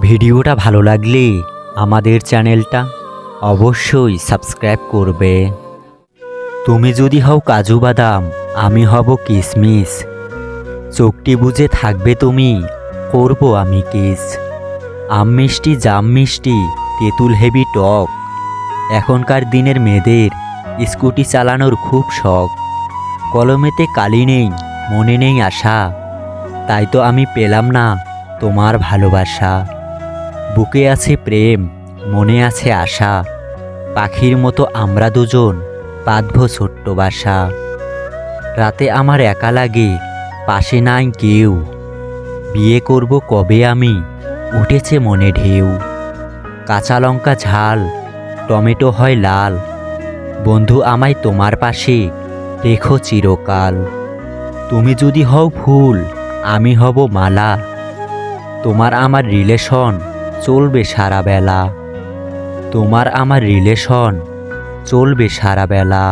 ভিডিওটা ভালো লাগলে আমাদের চ্যানেলটা অবশ্যই সাবস্ক্রাইব করবে। তুমি যদি হও কাজু বাদাম, আমি হব কিশমিশ চোখটি বুঝে থাকবে তুমি, করব আমি কিস। আম মিষ্টি, জাম মিষ্টি, তেঁতুল হেভি টক। এখনকার দিনের মেয়েদের স্কুটি চালানোর খুব শখ। কলমেতে কালি নেই, মনে নেই আশা। তাই তো আমি পেলাম না তোমার ভালোবাসা। বুকে আছে প্রেম, মনে আছে আশা। পাখির মতো আমরা দুজন, বাঁধব ছোট্ট বাসা। রাতে আমার একা লাগে, পাশে নাই কেউ। বিয়ে করব কবে আমি, উঠেছে মনে ঢেউ। কাঁচা লঙ্কা ঝাল, টমেটো হয় লাল। বন্ধু আমায় তোমার পাশে, রেখো চিরকাল। তুমি যদি হও ফুল, আমি হব মালা। তোমার আমার রিলেশন চলবে সারা বেলা। তোমার আমার রিলেশন চলবে সারা বেলা।